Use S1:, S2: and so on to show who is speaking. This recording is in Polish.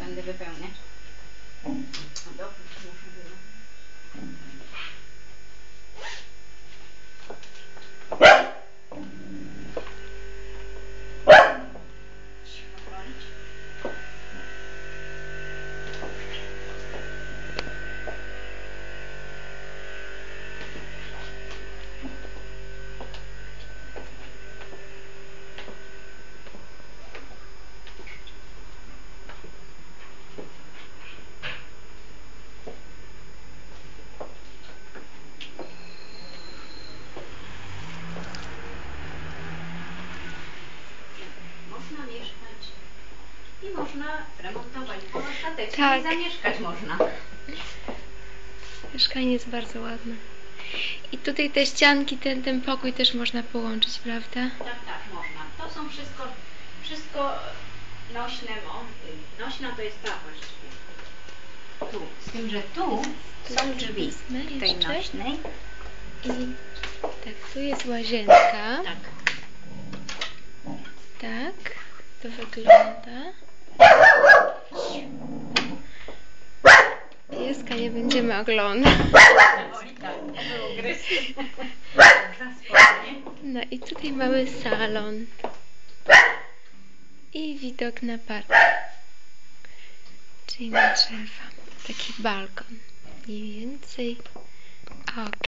S1: använder vi för ämne. Ändå. I można remontować, bo ostatecznie
S2: Tak.
S1: zamieszkać można.
S2: Mieszkanie jest bardzo ładne. I tutaj te ścianki, ten, ten pokój też można połączyć, prawda?
S1: Tak, tak, można. To są wszystko, wszystko nośne, nośna to jest ta właściwie. Tu, z tym, że tu są drzwi tej
S2: jeszcze.
S1: nośnej.
S2: I tak, tu jest łazienka.
S1: Tak.
S2: Tak, to wygląda. Nie będziemy oglądać. No i tutaj mamy salon. I widok na park. Czyli na drzewa. Taki balkon. Mniej więcej. Ok.